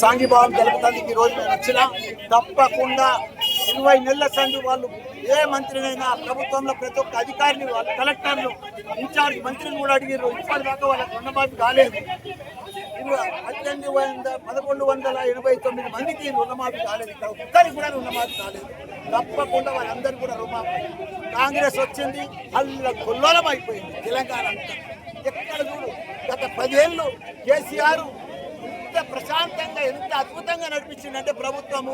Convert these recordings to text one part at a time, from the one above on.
సాంఘీభావం తెలుపుతానికి ఈ రోజు మేము వచ్చిన తప్పకుండా ఇరవై నెలల సంది వాళ్ళు ఏ మంత్రినైనా ప్రభుత్వంలో ప్రతి ఒక్క అధికారిని వాళ్ళ కలెక్టర్లు ఇన్ఛార్జ్ మంత్రిని కూడా అడిగారు ఇప్పటిదాకా వాళ్ళకి రుణమాఫీ కాలేదు. పద్దెనిమిది వంద పదకొండు వందల ఎనభై తొమ్మిది మందికి రుణమాఫీ కాలేదు. ఇక్కడ ఒక్కరికి కూడా రుణమాఫీ కాలేదు. తప్పకుండా వాళ్ళందరూ కూడా రుణమాఫీ కాంగ్రెస్ వచ్చింది అల్ల కొల్లోలం అయిపోయింది తెలంగాణ అంతా. ఎక్కడ చూడు గత పదేళ్ళు కేసీఆర్ ఎంత ప్రశాంతంగా ఎంత అద్భుతంగా నడిపించిందంటే ప్రభుత్వము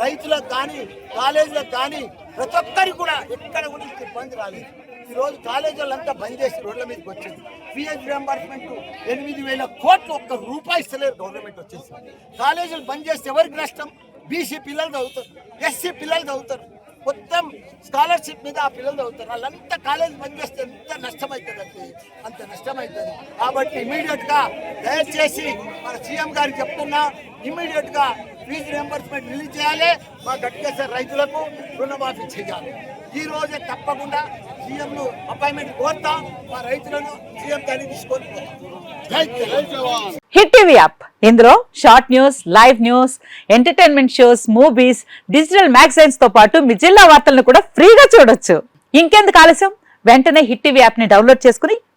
రైతులకు కానీ కాలేజీలకు కానీ ప్రతి ఒక్కరికి కూడా ఎక్కడ కూడా ఇబ్బంది రాలేదు. ఈరోజు రోజు బంద్ చేసి రోడ్ల మీదకి వచ్చింది ఫీజు రియంబర్స్మెంట్ ఎనిమిది వేల కోట్లు ఒక్క రూపాయి ఇస్తలేరు గవర్నమెంట్ వచ్చేసి. కాలేజీలు బంద్ చేస్తే ఎవరికి నష్టం? బీసీ పిల్లలు చదువుతారు ఎస్సీ పిల్లలు చదువుతారు. మొత్తం స్కాలర్షిప్ మీద ఆ పిల్లలు చదువుతారు. వాళ్ళంతా కాలేజ్ బంద్ చేస్తే ఎంత నష్టం అంత నష్టం అవుతుంది. కాబట్టి ఇమీడియట్గా దయచేసి మన సీఎం గారికి చెప్తున్నా ఇమీడియట్గా ఫీజు రియంబర్స్మెంట్ రిలీజ్ చేయాలి. మా గట్కేశ్వర రైతులకు రుణమాఫీ చేయాలి. ఈ రోజే తప్పకుండా సీఎం ను అపాయింట్మెంట్ కోరుతాం. మా రైతులను సీఎం గారిని తీసుకొని. Hit TV app. ఇందులో short news live news entertainment shows movies digital మ్యాగజైన్స్తో పాటు మీ జిల్లా వార్తలను కూడా ఫ్రీగా చూడొచ్చు. ఇంకెందుకు ఆలస్యం? వెంటనే హిట్ టీవీ యాప్ని డౌన్లోడ్ చేసుకుని